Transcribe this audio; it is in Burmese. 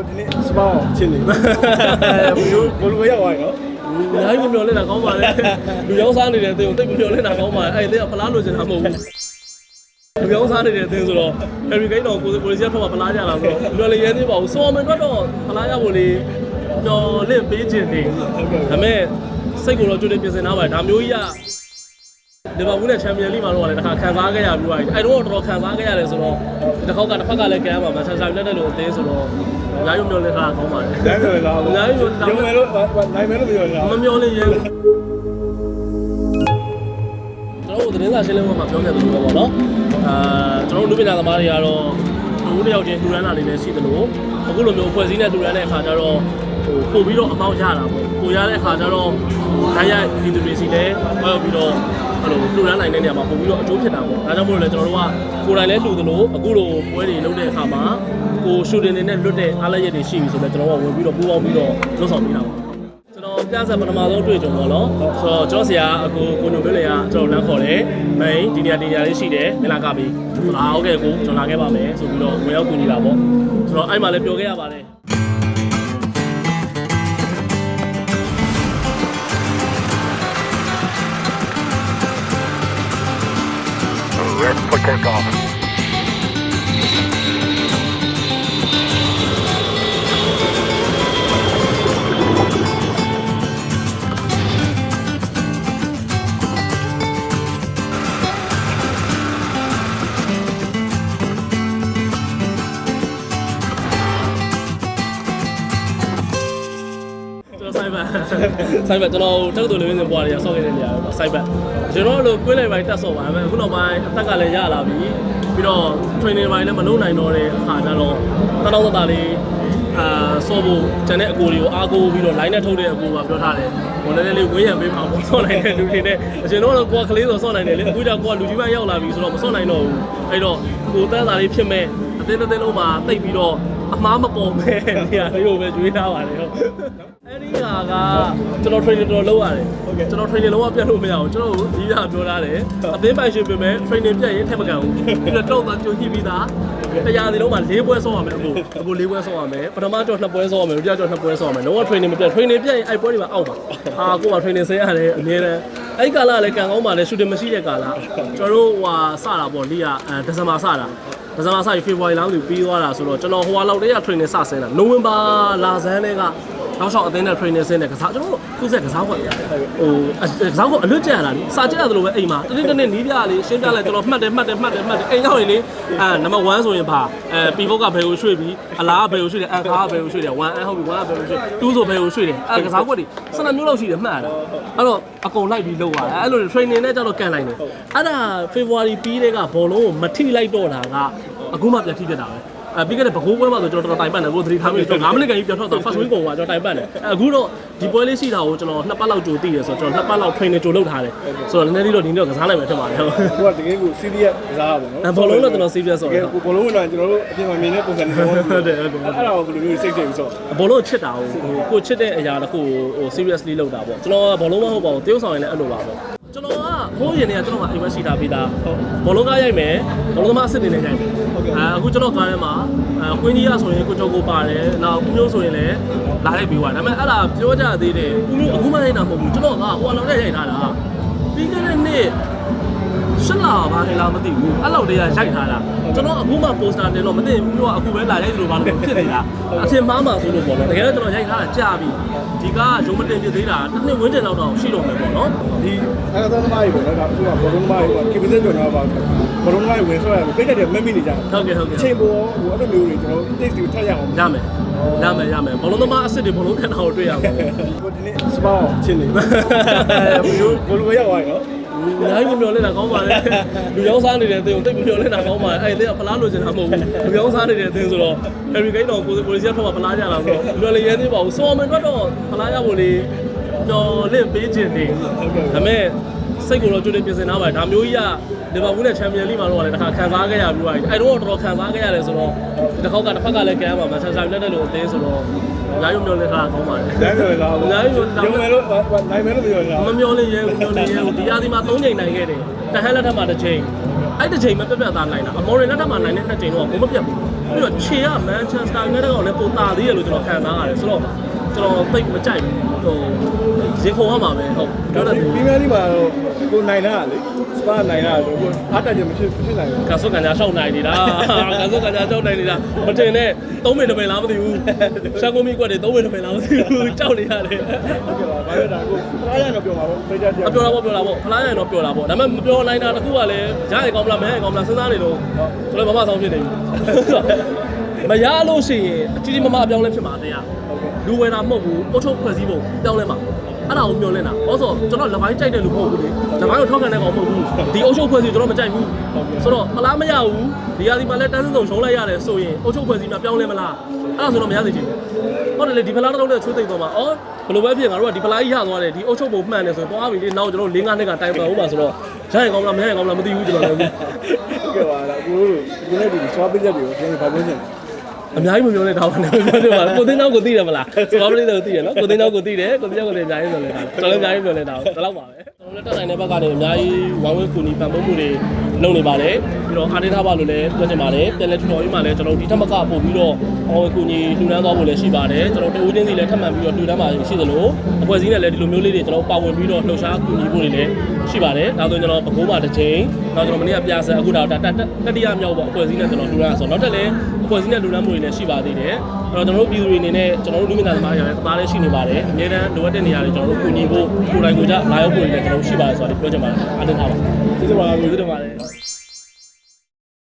ကိုဒီနေ့စပါအောင်ချင်းနေဘယ်လိုဘယ်လိုရောက်သွားရောအများကြီးမမျော်လင့်တာကောင်းပါလေလူရောင်းစားနေတဲ့အသင်းကိုတိတ်မမျော်လင့်တာကောင်းပါလေအဲ့ဒီအသင်းကဖလားလိုချင်တာမဟုတ်ဘူးလူရောင်းစားနေတဲ့အသင်းဆိုတော့ Harry Kane တော့ကိုကိုရီးယားထွက်မှာဖလားကြလာဆိုတော့လူလည်းရဲသေးပါဘူးစော်မန်တော့တော့ဖလားရဖို့လေမျော်လင့်ပေးခြင်းနေဒါပေမဲ့စိတ်ကိုတော့ကြိုတင်ပြင်ဆင်ထားပါတယ်ဒါမျိုးကြီးကလီဗာပူးနဲ့ချန်ပီယံလိမှာတော့လည်းတစ်ခါခံစားခဲ့ရပြီးသွားပြီအဲ့တော့တော်တော်ခံစားခဲ့ရတယ်ဆိုတော့တစ်ခေါက်ကတစ်ဖက်ကလည်းကမ်းပါမန်ချက်စတာယူနိုက်တက်လိုအသင်းဆိုတော့ အများကြီးမျော်လင့်ထားတာကောင်းပါတယ်နိုင်မယ်လားရုံမယ်လို့နိုင်မယ်လို့ပြောနေတာမမျောလေးရဲဘူးကျွန်တော်တို့သတင်းစာရှင်းလင်းပွဲမှာပြောခဲ့သလိုပဲပေါ့နော်အာကျွန်တော်တို့လူပညာသမားတွေကတော့လူတစ်ယောက်ချင်းလူရန်တာလေးလည်းရှိသလိုအခုလိုမျိုးဖွဲ့စည်းနဲ့လူရန်တဲ့အခါကျတော့ဟိုပို့ပြီးတော့အပေါက်ရတာပေါ့ပို့ရတဲ့အခါကျတော့တိုင်းရိုက်ဒီတူတွေစီလည်းဟောပြီးတော့ အဲ့လိုလူရန်နိုင်တဲ့နေရာမှာပို့ပြီးတော့အကျိုးဖြစ်တာပေါ့ဒါကြောင့်မို့လို့လည်းကျွန်တော်တို့ကကိုယ်တိုင်လည်းလူသလိုအခုလိုပွဲတွေလုပ်တဲ့အခါမှာကိုရှူတင်နေနဲ့လွတ်တဲ့အားလည်းရည်တွေရှိပြီဆိုတော့ကျွန်တော်ကဝင်ပြီးတော့ပူးပေါင်းပြီးတော့လုပ်ဆောင်ပေးတာပေါ့ကျွန်တော်ပြဆက်ပထမဆုံးတွေ့ကြုံတော့နော်ဆိုတော့ကျွန်တော်ဆရာအကိုကိုညိုမျိုးလေကကျွန်တော်လမ်းခေါ်တယ်မင်းဒီနေရာဒီနေရာလေးရှိတယ်မင်းလာကပြီအာဟုတ်ကဲ့ကိုကျွန်တော်လာခဲ့ပါမယ်ဆိုပြီးတော့ဝင်ရောက်ကူညီတာပေါ့ဆိုတော့အဲ့မှာလည်းပြောခဲ့ရပါတယ် Red for takeoff. ဆိုင်ဘတ်ဆိုင်ဘတ်ကျွန်တော်တက်တူလေးစင်ပွားတွေကဆောက်ခဲ့တဲ့နေရာပဲဆိုင်ဘတ်ကျွန်တော်တို့ကွင်းလိုက်ပိုင်းတက်ဆော့ပါမယ်အခုနောက်ပိုင်းအသက်ကလည်းရလာပြီပြီးတော့ training ပိုင်းလည်းမလုပ်နိုင်တော့တဲ့အခါကျတော့တတောင်းတတာလေးအာဆော့ဖို့ကျန်တဲ့အကိုတွေကိုအားကိုးပြီးတော့ line နဲ့ထုတ်တဲ့အကိုကပြောထားတယ်ဟိုလည်းလေးဝင်းရံပေးပါပေါ့ဆော့နိုင်တဲ့လူတွေနဲ့အရင်တော့ကိုကကလေးဆိုဆော့နိုင်တယ်လေအခုကျကိုကလူကြီးပိုင်းရောက်လာပြီဆိုတော့မဆော့နိုင်တော့ဘူးအဲ့တော့ကိုတန်းစာလေးဖြစ်မဲ့အတင်းအတင်းလုံးမှာတိတ်ပြီးတော့အမားမပေါ်မဲ့နေရာလေးကိုပဲကျွေးထားပါတယ်ဟုတ် အဲ့ဒီဟာကကျွန်တော် training တော်လုပ်ရတယ်ကျွန်တော် training လုံးဝပြတ်လို့မရဘူးကျွန်တော်တို့ဒီပြပြောထားတယ်အသင်းပိုင်ရှင်ပြင်မဲ့ training ပြတ်ရင်ထက်မကန်ဘူးပြီးတော့တော့ကြိုကြည့်ပြီးသားတရားစီလုံးမှာ၄ပွဲဆော့ရမယ်အခုအခု၄ပွဲဆော့ရမယ်ပထမကြောနှစ်ပွဲဆော့ရမယ်ဒုတိယကြောနှစ်ပွဲဆော့ရမယ်လုံးဝ training မပြတ် training ပြတ်ရင်အဲ့ပွဲတွေမှာအောက်ပါအာကိုက training ဆင်းရတယ်အများနဲ့အဲ့ကာလလည်းကန်ကောင်းပါလေ shooting မရှိတဲ့ကာလကျွန်တော်တို့ဟိုဟာစတာပေါ့လိကအဲဒီဇင်ဘာစတာဒီဇင်ဘာစပြီးဖေဖော်ဝါရီလလောက်ပြီးသွားတာဆိုတော့ကျွန်တော်ဟိုဟာလောက်တည်းက training စဆင်းတာနိုဝင်ဘာလာဇန်တွေက နောက်လျှောက်အသင်းနဲ့ training ဆင်းတယ်ကစားကျွန်တော်တို့ခုဆက်ကစားခွက်ဟိုကစားခွက်အလွတ်ကျန်လာလေစာကျရတယ်လို့ပဲအိမ်မှာတနေ့တနေ့နီးပြလေးရှင်းပြလိုက်ကျွန်တော်မှတ်တယ်မှတ်တယ်မှတ်တယ်မှတ်တယ်အိမ်ရောက်ရင်လေအဲနံပါတ်1ဆိုရင်ပါအဲပီဗုတ်ကဘယ်ကိုရွှေ့ပြီးအလားဘယ်ကိုရွှေ့တယ်အခါဘယ်ကိုရွှေ့တယ်1အဟုတ်ပြီ1ကဘယ်ကိုရွှေ့2ဆိုဘယ်ကိုရွှေ့တယ်အဲကစားခွက်တွေ12မျိုးလောက်ရှိတယ်မှတ်ရတာအဲ့တော့အကုန်လိုက်ပြီးလောက်ရတယ်အဲ့လို training နဲ့ကျတော့ကန်လိုက်တယ်အဲ့ဒါ February ပြီးတဲ့ကဘောလုံးကိုမထိလိုက်တော့တာကအခုမှပြန်ထိပြတာပဲ အဲပြီးခဲ့တဲ့ဘကိုးပွဲမှာဆိုကျွန်တော်တော်တိုင်ပတ်တယ်ကိုသတိထားမိတယ်ကျွန်တော်9မိနစ်ကန်ကြီးပြန်ထွက်သွား first win ကုန်ကကျွန်တော်တိုင်ပတ်တယ်အခုတော့ဒီပွဲလေးရှိတာကိုကျွန်တော်နှစ်ပတ်လောက်ကြိုသိတယ်ဆိုတော့ကျွန်တော်နှစ်ပတ်လောက် training ကြိုလုပ်ထားတယ်ဆိုတော့နည်းနည်းလေးတော့ဒီနေ့တော့ကစားနိုင်မယ်ထင်ပါတယ်ဟုတ်ကိုကတကယ်ကိုစီးရီးယပ်ကစားပါဘောနော်အဲဘောလုံးတော့ကျွန်တော် serious ဆိုတကယ်တော့ကိုဘောလုံးဝင်လာကျွန်တော်တို့အပြင်မှာမြင်တဲ့ပုံစံတွေတော့ဟုတ်တယ်ဟုတ်တယ်အဲ့ဒါကိုဘယ်လိုမျိုးစိတ်ကြိတ်ပြီးဆိုဘောလုံးချစ်တာကိုဟိုကိုချစ်တဲ့အရာတစ်ခုကိုဟို seriously လုပ်တာပေါ့ကျွန်တော်ကဘောလုံးမဟုတ်ပါဘူးတရုပ်ဆောင်ရင်လည်းအဲ့လိုပါပေါ့ ကျွန်တော်ကဟိုးရင်တွေကကျွန်တော်ကအိမ်မရှိတာပြီးသားဘောလုံးကားရိုက်မယ်ဘောလုံးသမားအစ်စ်တွေနဲ့ရိုက်မယ်အဲအခုကျွန်တော်ကားထဲမှာအဲကွင်းကြီးရဆိုရင်ကိုကျော်ကိုပါတယ်နောက်ဦးမျိုးဆိုရင်လည်းလာလိုက်ပြီးသွားဒါပေမဲ့အဲ့ဒါပြောကြသေးတယ်ဦးမျိုးအခုမှရိုက်တာမဟုတ်ဘူးကျွန်တော်ကဟိုအလောင်းနဲ့ရိုက်ထားတာပြီးခဲ့တဲ့နေ့ ရှစ်လာပါလေလားမသိဘူးအဲ့လောက်တည်းကရိုက်ထားတာကျွန်တော်အခုမှပိုစတာတင်တော့မသိဘူးမျိုးကအခုပဲလာရိုက်သလိုပါလို့ဖြစ်နေတာအထင်မှားမှာဆိုလို့ပေါ့နော်တကယ်တော့ကျွန်တော်ရိုက်ထားတာကြာပြီဒီကရုံမတင်ပြသေးတာတစ်နှစ်ဝန်းကျင်လောက်တော့ရှိတော့မယ်ပေါ့နော်ဒီအဲ့ဒါသမားကြီးပေါ့နော်ဒါကဘောလုံးသမားကြီးပေါ့ကေပီသက်ကျော်တော့ပါဘောလုံးသမားကြီးဝင်ဆွဲရတယ်ပိတ်တဲ့မက်မိနေကြတယ်ဟုတ်ကဲ့ဟုတ်ကဲ့အချိန်ပေါ်ဟိုအဲ့လိုမျိုးတွေကျွန်တော် taste တွေထပ်ရအောင်ရမယ်ရမယ်ရမယ်ဘလုံးသမားအစ်စ်တွေဘလုံးခဏကိုတွေ့ရမှာပေါ့ကိုဒီနေ့စပါအောင်ချင်းနေဘယ်လိုဘယ်လိုရောက်သွားရောအ များကြီးမမျော်လင့်တာကောင်းပါလေလူရောင်းစားနေတဲ့အသင်းကိုတိတ်မမျော်လင့်တာကောင်းပါလေအဲ့ဒီအသင်းကဖလားလိုချင်တာမဟုတ်ဘူးလူရောင်းစားနေတဲ့အသင်းဆိုတော့ Harry Kane တော့ကိုကိုရီးယားထွက်မှာဖလားကြလာဆိုတော့လူလည်းရဲသေးပါဘူးစော်မန်တော့တော့ဖလားရဖို့လေ မျော်လင့်ပေးခြင်းနေဒါပေမဲ့စိတ်ကိုတော့ကြိုတင်ပြင်ဆင်ထားပါတယ်ဒါမျိုးကြီးကလီဗာပူးနဲ့ချန်ပီယံလိမှာတော့လည်းတစ်ခါခံစားခဲ့ရပြီးသွားပြီအဲ့တော့တော်တော်ခံစားခဲ့ရတယ်ဆိုတော့ဒီတစ်ခေါက်ကတစ်ဖက်ကလည်းကမ်းပါမန်ချက်စတာယူနိုက်တက်လိုအသင်းဆိုတော့အများကြီးမျော်လင့်ထားတာကောင်းပါတယ်နိုင်မယ်လားအများကြီးမျော်လင့်ရုံမယ်လို့နိုင်မယ်လို့ပြောနေတာမမျောလေးရဲဘူးမျောလေးရဲဘူးဒီရာသီမှာ၃ချိန်နိုင်ခဲ့တယ်တဟဲလက်ထက်မှာတစ်ချိန်အဲ့တစ်ချိန်မပြတ်ပြတ်သားနိုင်တာအမော်ရင်လက်ထက်မှာနိုင်တဲ့နှစ်ချိန်တော့ဘုံမပြတ်ဘူးပြီးတော့ခြေကမန်ချက်စတာနဲ့တော့လည်းပုံတာသေးရလို့ကျွန်တော်ခံစားရတယ်ဆိုတော့ ကျွန်တော်သိပ်မကြိုက်ဘူးဟိုရေခုံရမှာပဲဟုတ်ပြောတတ်တယ်ဒီမဲ့ဒီမှာတော့ကိုနိုင်တာလေစပါနိုင်တာဆိုကိုအားတက်ကြမဖြစ်ဖြစ်နိုင်ဘူးကဆုတ်ကန်ကြရှောက်နိုင်နေတာကဆုတ်ကန်ကြရှောက်နိုင်နေတာမတင်နဲ့သုံးမိနစ်ပဲလားမသိဘူးရှန်ကုန်မီကွက်တွေသုံးမိနစ်ပဲလားမသိဘူးကြောက်နေရတယ်ဟုတ်ကဲ့ပါဘာလဲဒါကိုအားရတော့ပြောပါတော့ပြကြကြအပြောတာပေါ့ပြောတာပေါ့ဖလားရရင်တော့ပြောတာပေါ့ဒါပေမဲ့မပြောနိုင်တာတခုကလည်းရရင်ကောင်းမလားမရရင်ကောင်းမလားစဉ်းစားနေလို့ကျွန်တော်မမဆောင်ဖြစ်နေပြီမရလို့ရှိရင်အကြီးကြီးမမအပြောင်းလဲဖြစ်မှာတရား လူဝယ်တာမဟုတ်ဘူးအုတ်ချုပ်ဖွဲ့စည်းပုံပြောင်းလဲမှာအဲ့ဒါကိုမျှော်လင့်တာဘာလို့ဆိုတော့ကျွန်တော်လက်ပိုင်းကြိုက်တဲ့လူမဟုတ်ဘူးလေလက်ပိုင်းကိုထောက်ခံတဲ့ကောင်မဟုတ်ဘူးဒီအုတ်ချုပ်ဖွဲ့စည်းကျွန်တော်မကြိုက်ဘူးဆိုတော့မလားမရဘူးဒီရာဒီမှာလည်းတန်းစစုံရှုံးလိုက်ရတယ်ဆိုရင်အုတ်ချုပ်ဖွဲ့စည်းမှာပြောင်းလဲမလားအဲ့ဒါဆိုတော့မရသေးဘူးဟုတ်တယ်လေဒီဖလားတော့လည်းချိုးသိမ့်သွားမှာအော်ဘယ်လိုပဲဖြစ်ငါတို့ကဒီဖလားကြီးရသွားတယ်ဒီအုတ်ချုပ်ပုံမှန်တယ်ဆိုတော့သွားပြီလေနောက်ကျွန်တော်၄၅နှစ်ကတိုင်ပန်ဦးပါဆိုတော့ရရင်ကောင်းမလားမရရင်ကောင်းမလားမသိဘူးကျွန်တော်လည်းဟုတ်ကဲ့ပါလားကိုတို့ကိုလည်းဒီစွာပစ်ချက်တွေကိုပြန်ပါပြောချင်တယ် အများကြီးမပြောနဲ့တော့ဘာနဲ့ပြောချင်ပါလဲကိုသိန်းတော့ကိုသိတယ်မလားဆိုတော့မသိတော့သိတယ်နော်ကိုသိန်းတော့ကိုသိတယ်ကိုသိန်းတော့ကိုလည်းအများကြီးပြောနေတာကျွန်တော်လည်းအများကြီးပြောနေတာဒါတော့ပါပဲကျွန်တော်လည်းတက်နိုင်တဲ့ဘက်ကနေအများကြီးဝမ်ဝဲကူနီပံ့ပိုးမှုတွေလုပ်နေပါတယ်ပြီးတော့အားတင်းထားပါလို့လည်းပြောချင်ပါတယ်ပြန်လဲထူတော်ကြီးမှလည်းကျွန်တော်ဒီထက်မကပို့ပြီးတော့ဝမ်ဝဲကူနီလှူဒန်းသွားဖို့လည်းရှိပါတယ်ကျွန်တော်တဦးချင်းစီလည်းထပ်မံပြီးတော့လှူဒန်းပါရှိသလိုအဖွဲ့အစည်းနဲ့လည်းဒီလိုမျိုးလေးတွေကျွန်တော်ပါဝင်ပြီးတော့လှူရှားကူညီဖို့တွေလည်းရှိပါတယ်ဒါဆိုကျွန်တော်ပကိုးပါတစ်ချိန်နောက်ကျွန်တော်မနေ့ကပြဆန်အခုတော့တတတိယမြောက်ပေါ့အဖွဲ့အစည်းနဲ့ကျွန်တော်လှူဒန်းဆိုတော့နောက်တက်လည်းအဖွဲ့အစည်းနဲ့လှူဒန်းမှုတွေလည်းရှိပါသေးတယ်အဲ့တော့ကျွန်တော်တို့ပြည်သူတွေအနေနဲ့ကျွန်တော်တို့လူမြင့်သမားတွေလည်းတသားလည်းရှိနေပါတယ်အများတန်းလိုအပ်တဲ့နေရာတွေကျွန်တော်တို့ကူညီဖို့ကိုယ်တိုင်ကိုယ်ကြလာရောက်ဖို့တွေလည်းကျွန်တော်တို့ရှိပါတယ်ဆိုတော့ပြောချင်ပါတယ်အားတင်းထားပါကျေးဇူးပါကျေးဇူးတင်ပါတယ်